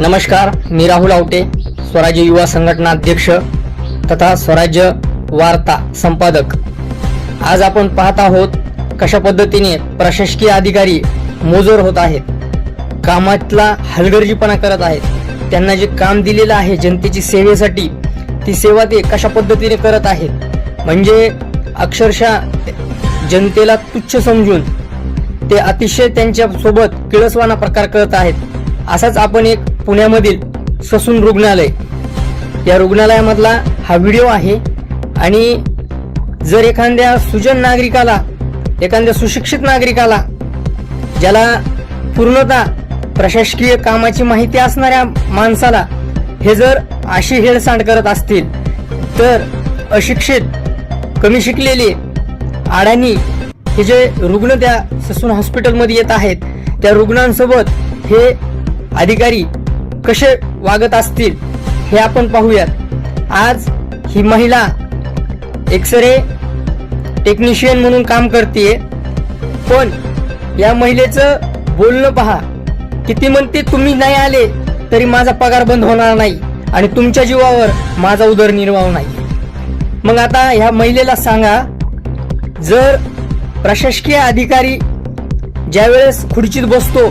नमस्कार मी राहुल आवटे स्वराज्य युवा संघटना अध्यक्ष तथा स्वराज्य वार्ता संपादक. आज आपण पाहत आहोत कशा पद्धतीने प्रशासकीय अधिकारी मोजोर होत आहेत कामातला हलगर्जीपणा करत आहेत त्यांना जे काम दिलेलं आहे जनतेची सेवेसाठी ती सेवा ते कशा पद्धतीने करत आहेत म्हणजे अक्षरशः जनतेला तुच्छ समजून ते अतिशय त्यांच्यासोबत किळसवाना प्रकार करत आहेत असाच आपण एक पुण्यामधील ससून रुग्णालय. या रुग्णालयामधला हा व्हिडिओ आहे आणि जर एखाद्या सुजन नागरिकाला एखाद्या सुशिक्षित नागरिकाला ज्याला पूर्णतः प्रशासकीय कामाची माहिती असणाऱ्या माणसाला हे जर अशी हेळसांड करत असतील तर अशिक्षित कमी शिकलेले अडाणी हे जे रुग्ण त्या ससून हॉस्पिटलमध्ये येत आहेत त्या रुग्णांसोबत हे अधिकारी कसे वागत असतील हे आपण पाहूयात. आज ही महिला एक्सरे टेक्निशियन म्हणून काम करते पण या महिलेचं बोलणं पहा. किती म्हणते तुम्ही नाही आले तरी माझा पगार बंद होणार नाही आणि तुमच्या जीवावर माझा उदरनिर्वाह नाही. मग आता ह्या महिलेला सांगा जर प्रशासकीय अधिकारी ज्यावेळेस खुर्चीत बसतो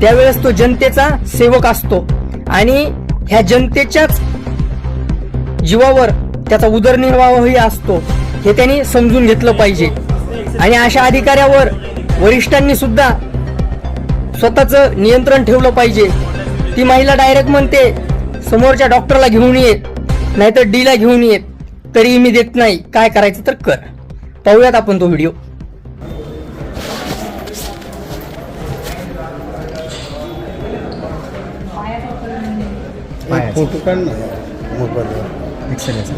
त्यावेळेस तो जनतेचा सेवक असतो. आणि ह्या जनतेच्याच जीवावर त्याचा उदरनिर्वाहही असतो हे त्यांनी समजून घेतलं पाहिजे. आणि अशा अधिकाऱ्यावर वरिष्ठांनी सुद्धा स्वतःच नियंत्रण ठेवलं पाहिजे. ती महिला डायरेक्ट म्हणते समोरच्या डॉक्टरला घेऊन येत नाहीतर डीला घेऊन येत तरी मी देत नाही. काय करायचं तर कर. पाहूयात आपण तो व्हिडिओ एक फोटो काढ ना. मोबाईलवर.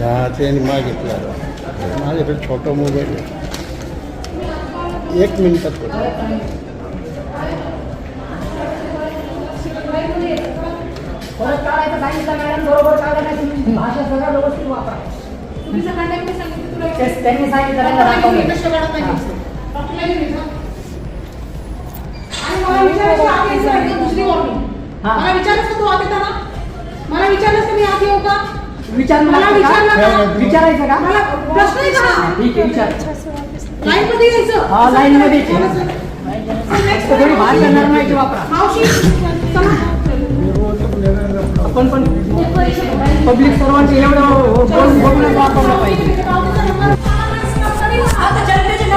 हा त्याने मागितला. माझ्याकडे छोटा मोबाईल आहे. एक मिनिटात होतो त्यांनी त्यांना. आणि मला विचारायचं? दुसरी. हा. मला तू आत येताना? विचारलं तुम्ही आधी येऊ का? विचार मला विचारायचं का? मला प्रश्न आहे का ठीक आहे विचार. लाईन मध्ये यायचं. हा, मध्ये यायचं. करणार नाही वापरा. आपण पण पब्लिक सर्वांचे एवढं हो, हो, बोल- बोलणं वापरलं पाहिजे. आता जनतेचे